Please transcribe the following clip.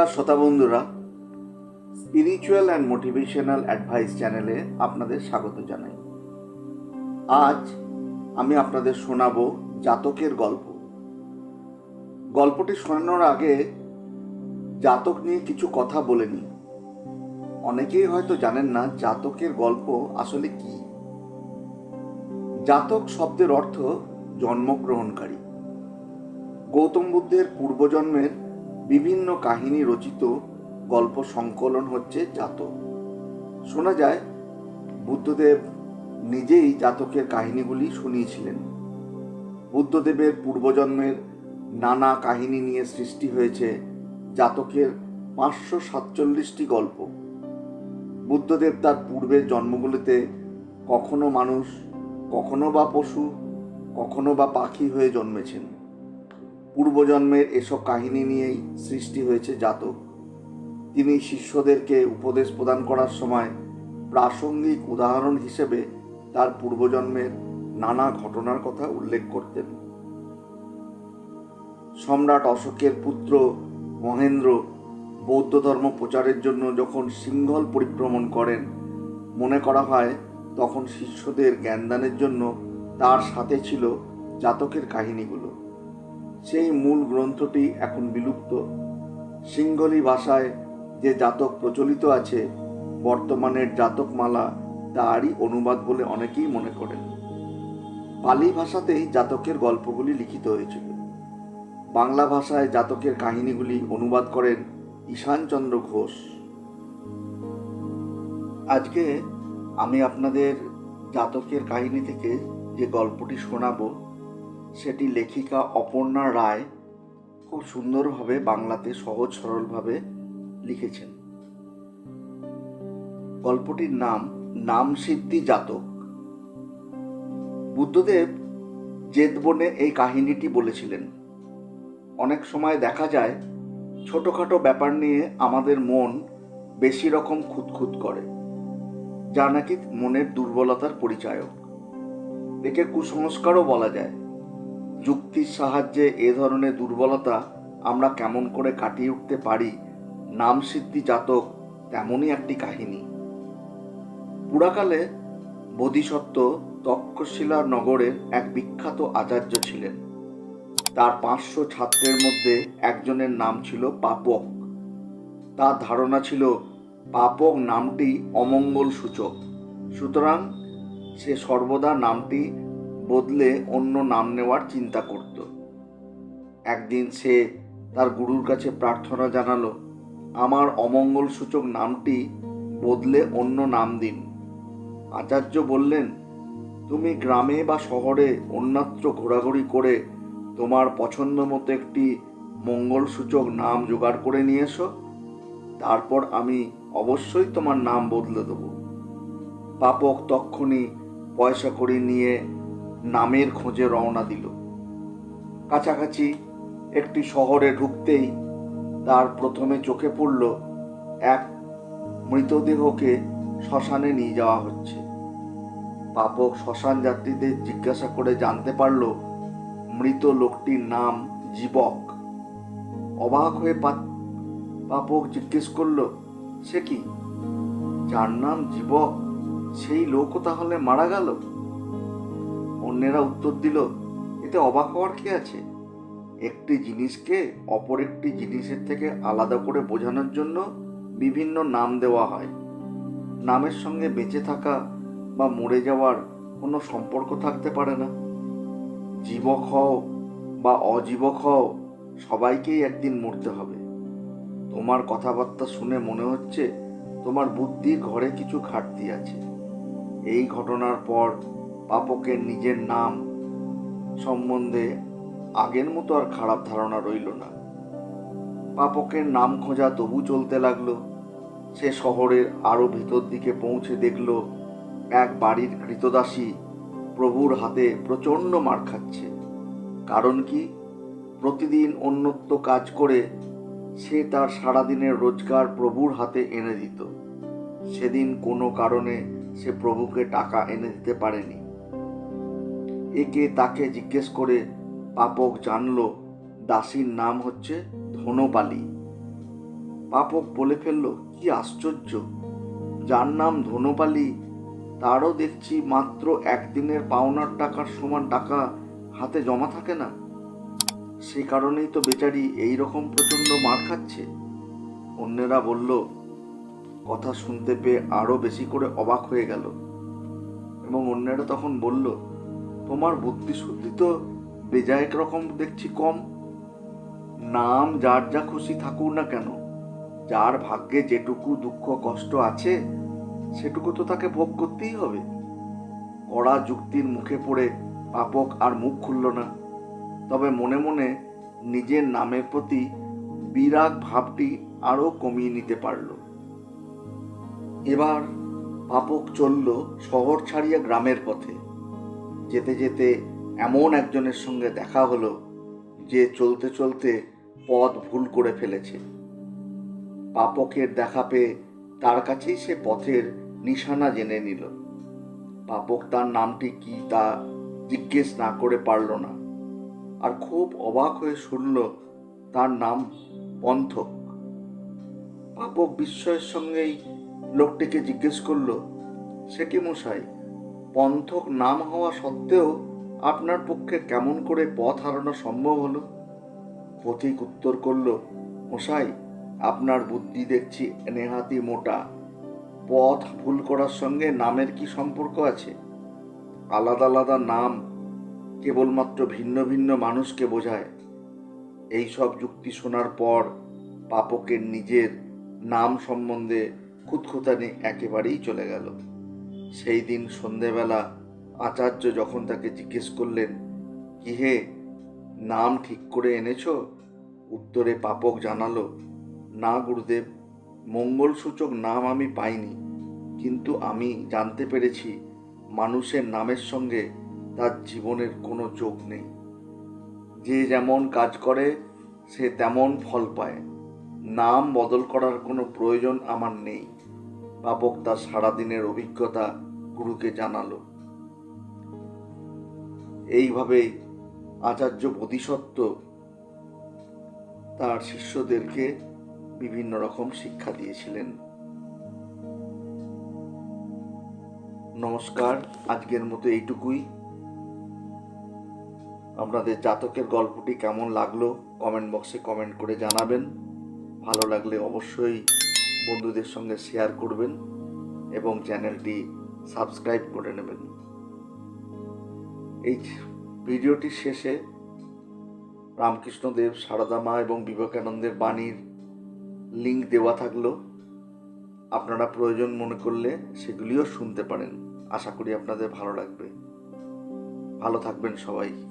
নমস্কার শ্রোতা বন্ধুরা। স্পিরিচুয়াল অ্যান্ড মোটিভেশনাল অ্যাডভাইস চ্যানেলে আপনাদের স্বাগত জানাই। আজ আমি আপনাদের শোনাবো জাতকের গল্প। গল্পটি শোনানোর আগে জাতক নিয়ে কিছু কথা বলে নিই। অনেকেই হয়তো জানেন না জাতকের গল্প আসলে কি। জাতক শব্দের অর্থ জন্মগ্রহণকারী। গৌতম বুদ্ধের পূর্বজন্মের বিভিন্ন কাহিনী রচিত গল্প সংকলন হচ্ছে জাতক। শোনা যায়, বুদ্ধদেব নিজেই জাতকের কাহিনীগুলি শুনিয়েছিলেন। বুদ্ধদেবের পূর্বজন্মের নানা কাহিনী নিয়ে সৃষ্টি হয়েছে জাতকের পাঁচশো সাতচল্লিশটি গল্প। বুদ্ধদেব তার পূর্বের জন্মগুলিতে কখনো মানুষ, কখনো বা পশু, কখনো বা পাখি হয়ে জন্মেছেন। পূর্বজন্মের এসব কাহিনী নিয়েই সৃষ্টি হয়েছে জাতক। তিনি শিষ্যদেরকে উপদেশ প্রদান করার সময় প্রাসঙ্গিক উদাহরণ হিসেবে তার পূর্বজন্মের নানা ঘটনার কথা উল্লেখ করতেন। সম্রাট অশোকের পুত্র মহেন্দ্র বৌদ্ধ ধর্ম প্রচারের জন্য যখন সিংহল পরিভ্রমণ করেন, মনে করা হয় তখন শিষ্যদের জ্ঞানদানের জন্য তার সাথে ছিল জাতকের কাহিনীগুলো। সেই মূল গ্রন্থটি এখন বিলুপ্ত। সিংহলি ভাষায় যে জাতক প্রচলিত আছে, বর্তমানের জাতকমালা তারই অনুবাদ বলে অনেকেই মনে করেন। পালি ভাষাতেই জাতকের গল্পগুলি লিখিত হয়েছিল। বাংলা ভাষায় জাতকের কাহিনীগুলি অনুবাদ করেন ঈশানচন্দ্র ঘোষ। আজকে আমি আপনাদের জাতকের কাহিনী থেকে যে গল্পটি শোনাবো সেটি লেখিকা অপর্ণা রায় খুব সুন্দরভাবে বাংলাতে সহজ সরলভাবে লিখেছেন। গল্পটির নাম নাম সিদ্ধি জাতক। বুদ্ধদেব জেদবনে এই কাহিনীটি বলেছিলেন। অনেক সময় দেখা যায় ছোটোখাটো ব্যাপার নিয়ে আমাদের মন বেশি রকম খুঁতখুত করে, যা নাকি মনের দুর্বলতার পরিচায়ক। একে কুসংস্কারও বলা যায়। যুক্তির সাহায্যে এ ধরনের দুর্বলতা আমরা কেমন করে কাটিয়ে উঠতে পারি, নাম সিদ্ধি জাতক তেমনই একটি কাহিনী। পুরাকালে বোধিসত্ত্ব তক্ষশিলা নগরের এক বিখ্যাত আচার্য ছিলেন। তার পাঁচশো ছাত্রের মধ্যে একজনের নাম ছিল পাপক। তার ধারণা ছিল, পাপক নামটি অমঙ্গল সূচক। সুতরাং সে সর্বদা নামটি বদলে অন্য নাম নেওয়ার চিন্তা করত। একদিন সে তার গুরুর কাছে প্রার্থনা জানালো, আমার অমঙ্গল সূচক নামটি বদলে অন্য নাম দিন। আচার্য বললেন, তুমি গ্রামে বা শহরে অন্যত্র ঘোরাঘুরি করে তোমার পছন্দ মতো একটি মঙ্গলসূচক নাম জোগাড় করে নিয়ে এসো, তারপর আমি অবশ্যই তোমার নাম বদলে দেব। পাপক তক্ষণি পয়সা করি নিয়ে নামের খোঁজে রওনা দিল। কাছাকাছি একটি শহরে ঢুকতেই তার প্রথমে চোখে পড়ল এক মৃতদেহকে শ্মশানে নিয়ে যাওয়া হচ্ছে। পাপক শ্মশান যাত্রীদের জিজ্ঞাসা করে জানতে পারল মৃত লোকটির নাম জীবক। অবাক হয়ে পাপক জিজ্ঞেস করল, সে কি? যার নাম জীবক? সেই লোকও তাহলে মারা গেল? অন্যেরা উত্তর দিল, এতে অবাক হওয়ার কি আছে? একটি জিনিসকে অপর একটি জিনিসের থেকে আলাদা করে বোঝানোর জন্য বিভিন্ন নাম দেওয়া হয়। নামের সঙ্গে বেঁচে থাকা বা মরে যাওয়ার কোনো সম্পর্ক থাকতে পারে না। জীবক হও বা অজীবক হও, সবাইকেই একদিন মরতে হবে। তোমার কথাবার্তা শুনে মনে হচ্ছে তোমার বুদ্ধির ঘরে কিছু ঘাটতি আছে। এই ঘটনার পর পাপকের নিজের নাম সম্বন্ধে আগের মতো আর খারাপ ধারণা রইল না। পাপকের নাম খোঁজা তবু চলতে লাগল। সে শহরের আরও ভেতর দিকে পৌঁছে দেখল, এক বাড়ির কৃতদাসী প্রভুর হাতে প্রচণ্ড মার খাচ্ছে। কারণ কি? প্রতিদিন অন্যত্ব কাজ করে সে তার সারাদিনের রোজগার প্রভুর হাতে এনে দিত। সেদিন কোনো কারণে সে প্রভুকে টাকা এনে দিতে পারেনি। একে তাকে জিজ্ঞেস করে পাপক জানল, দাসীর নাম হচ্ছে ধনপালি পাপক বলে ফেলল, কি আশ্চর্য! যার নাম ধনপালি তারও দেখছি মাত্র একদিনের পাওনার টাকার সমান টাকা হাতে জমা থাকে না। সে কারণেই তো বেচারি এই রকম প্রচণ্ড মার খাচ্ছে। অন্যেরা বলল, কথা শুনতে পেয়ে আরও বেশি করে অবাক হয়ে গেল। এবং অন্যেরা তখন বলল তোমার বুদ্ধি শুদ্ধি তো বেজায়ক রকম দেখছি কম। নাম যার যা খুশি থাকুক না কেন, যার ভাগ্যে যেটুকু দুঃখ কষ্ট আছে, সেটুকু তো তাকে ভোগ করতেই হবে। কড়া যুক্তির মুখে পড়ে পাপক আর মুখ খুলল না। তবে মনে মনে নিজের নামের প্রতি বিরাগ ভাবটি আরও কমিয়ে নিতে পারল। এবার পাপক চলল শহর ছাড়িয়া গ্রামের পথে। যেতে যেতে এমন একজনের সঙ্গে দেখা হলো যে চলতে চলতে পথ ভুল করে ফেলেছে। পাপকের দেখা পেয়ে তার কাছেই সে পথের নিশানা জেনে নিল। পাপক তার নামটি কি তা জিজ্ঞেস না করে পারল না আর খুব অবাক হয়ে শুনল তার নাম পন্থক। পাপক বিস্ময়ের সঙ্গেই লোকটিকে জিজ্ঞেস করল, সে কি মশাই? পন্থক নাম হওয়া সত্ত্বেও আপনার পক্ষে কেমন করে পথ হারানো সম্ভব হলো? পথিক উত্তর করল, মশাই, আপনার বুদ্ধি দেখছি নেহাতি মোটা। পথ ভুল করার সঙ্গে নামের কি সম্পর্ক আছে? আলাদা আলাদা নাম কেবলমাত্র ভিন্ন ভিন্ন মানুষকে বোঝায়। এই সব যুক্তি শোনার পর পাপকের নিজের নাম সম্বন্ধে খুঁতখুতানি একেবারেই চলে গেল। সেই দিন সন্ধেবেলা আচার্য যখন তাকে জিজ্ঞেস করলেন, কি হে, নাম ঠিক করে এনেছ? উত্তরে পাপক জানালো, না গুরুদেব, মঙ্গলসূচক নাম আমি পাইনি। কিন্তু আমি জানতে পেরেছি মানুষের নামের সঙ্গে তার জীবনের কোনো যোগ নেই। যে যেমন কাজ করে, সে তেমন ফল পায়। নাম বদল করার কোনো প্রয়োজন আমার নেই। পাপক তার সারাদিনের অভিজ্ঞতা গুরুকে জানালো। এইভাবেই আচার্য বোধিসত্ত্ব তার শিষ্যদেরকে বিভিন্ন রকম শিক্ষা দিয়েছিলেন। নমস্কার, আজকের মতো এইটুকুই। আপনাদের জাতকের গল্পটি কেমন লাগল কমেন্ট বক্সে কমেন্ট করে জানাবেন। ভালো লাগলে অবশ্যই বন্ধুদের সঙ্গে শেয়ার করবেন এবং চ্যানেলটি সাবস্ক্রাইব করে নেবেন। এই ভিডিওটির শেষে রামকৃষ্ণদেব, সারদা মা এবং বিবেকানন্দের বাণীর লিঙ্ক দেওয়া থাকল। আপনারা প্রয়োজন মনে করলে সেগুলিও শুনতে পারেন। আশা করি আপনাদের ভালো লাগবে। ভালো থাকবেন সবাই।